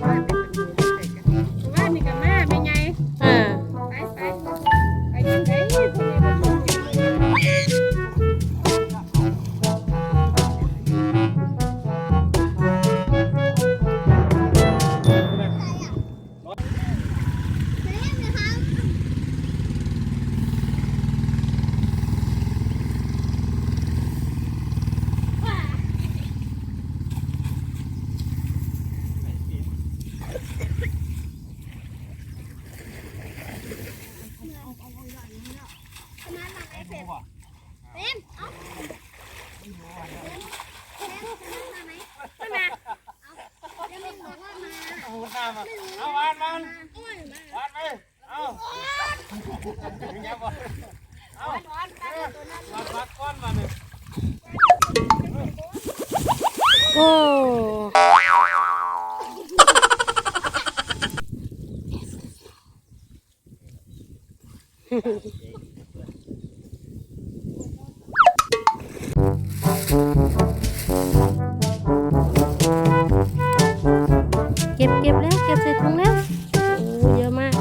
Bye. เอาวานมันวานไปเอาอย่างเงี้ยบอลเอาวานปักก้อนมาหนึ่งโอ้ 我有吗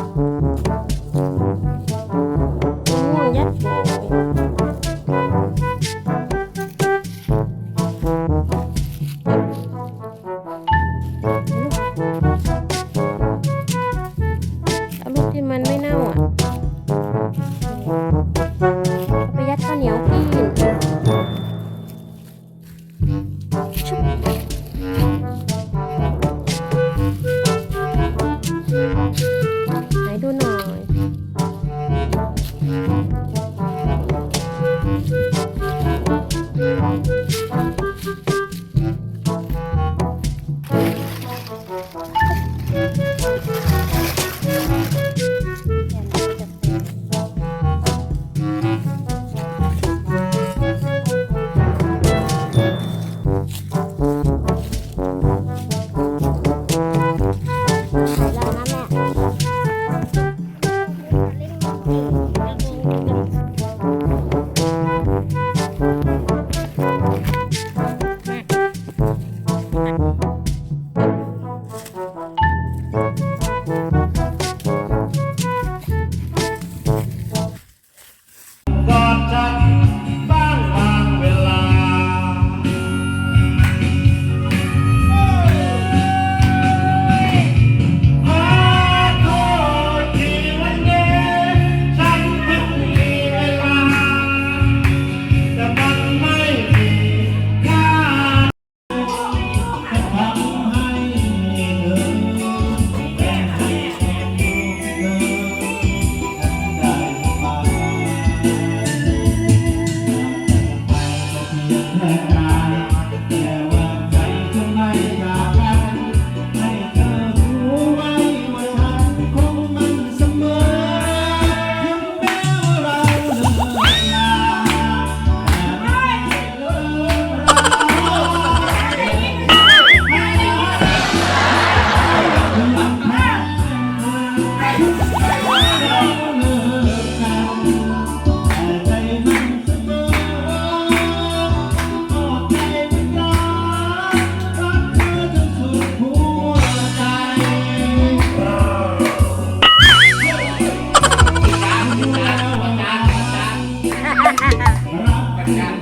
Yeah.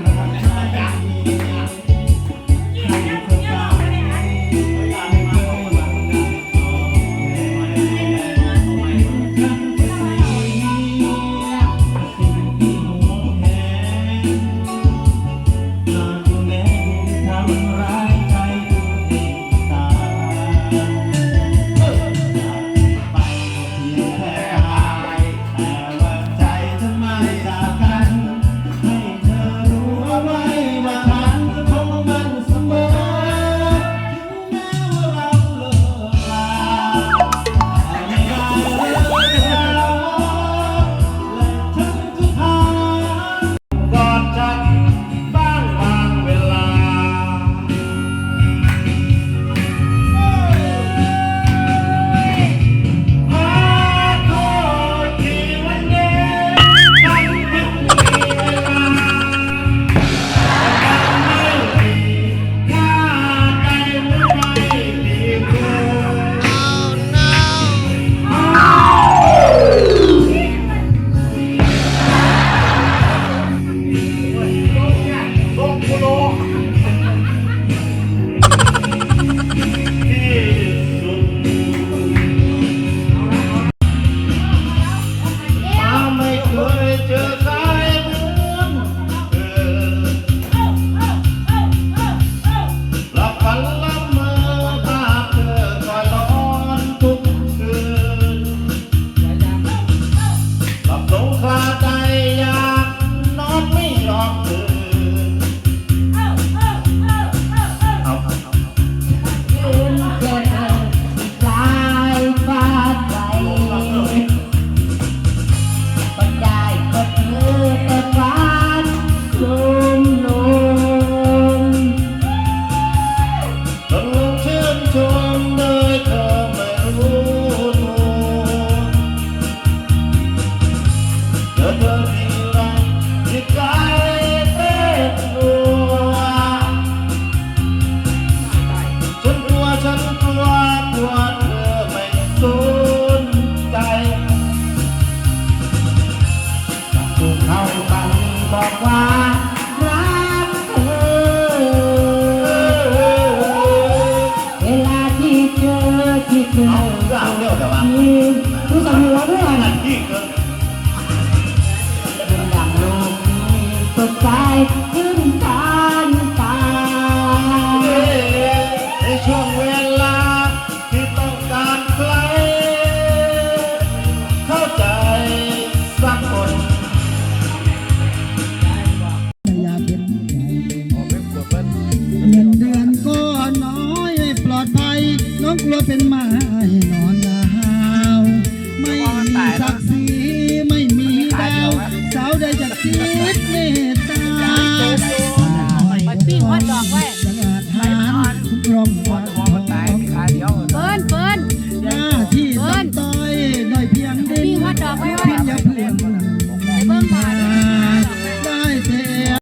สดใสขึ้นตานตาในช่วงเวลาที่ต้องการใครเข้าใจสักคนอยากเห็นเงินเดือนก็น้อยปลอดภัยน้องกลัวเป็นหมา